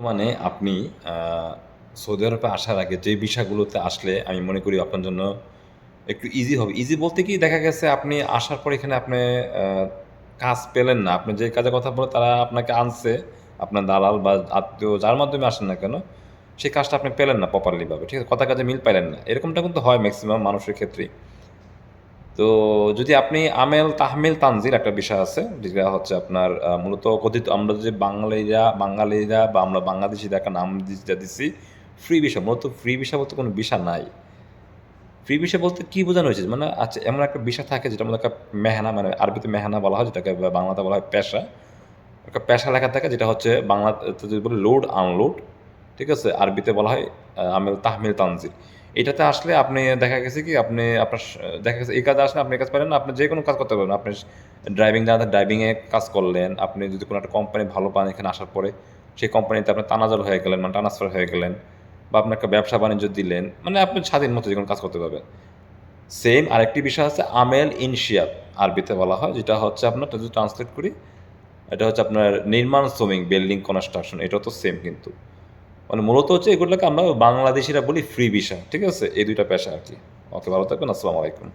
মানে আপনি সৌদি আরবে আসার আগে যে ভিসাগুলোতে আসলে আমি মনে করি আপনার জন্য একটু ইজি হবে। ইজি বলতে কি দেখা গেছে আপনি আসার পর এখানে আপনি কাজ পেলেন না। আপনি যে কাজের কথা বলে তারা আপনাকে আনছে, আপনার দালাল বা আত্মীয় যার মাধ্যমে আসেন না কেন, সেই কাজটা আপনি পেলেন না প্রপারলি ভাবে। ঠিক আছে? কথা কাজে মিল পাইলেন না। এরকমটা কিন্তু হয় ম্যাক্সিমাম মানুষের ক্ষেত্রেই। তো যদি আপনি আমেল, তাহমিল, তানজিল একটা বিষয় আছে। যেটা হচ্ছে আপনার মূলত কথিত আমরা যে বাঙালিরা বাঙালিরা বা আমরা বাংলাদেশীরা একটা নাম দি যেটা দিছি ফ্রি ভিসা। মূলত ফ্রি ভিসা বলতে কোনো ভিসা নাই। ফ্রি ভিসা বলতে কি বোঝানো হয়েছে? মানে আচ্ছা এমন একটা ভিসা থাকে যেটা মধ্যে একটা মেহনা মানে আরবিতে মেহনা বলা হয় যেটাকে বাংলাতে বলা হয় পেশা। একটা পেশা লেখা থাকে যেটা হচ্ছে বাংলাতে যদি বলি লোড আনলোড। ঠিক আছে? আরবিতে বলা হয় আমেল, তাহমিল, তানজিল। এটাতে আসলে আপনি দেখা গেছে কি আপনি আপনার দেখা গেছে এই কাজে আসলে আপনি কাজ পারেন আপনি যেকোনো কাজ করতে পারবেন। আপনি ড্রাইভিং জানা ড্রাইভিং এ কাজ করলেন। আপনি যদি কোনো একটা কোম্পানি ভালো পান এখানে আসার পরে, সেই কোম্পানিতে আপনি তানাজাল হয়ে গেলেন, মানে ট্রান্সফার হয়ে গেলেন। বা আপনি একটা ব্যবসা-বাণিজ্য দিলেন। মানে আপনি স্বাধীন মতো যে কোনো কাজ করতে পারবেন। সেম আরেকটি বিষয় আছে আমেল ইনশিয়াত আরবিতে বলা হয়। যেটা হচ্ছে আপনার যদি ট্রান্সলেট করি, এটা হচ্ছে আপনার নির্মাণ শ্রমিক, বিল্ডিং কনস্ট্রাকশন এটাও তো সেম কিন্তু। মানে মূলত হচ্ছে এগুলোকে আমরা বাংলাদেশিরা বলি ফ্রি ভিসা। ঠিক আছে? এই দুইটা পেশা আর কি ওকে, ভালো থাকবেন। আসসালামু আলাইকুম।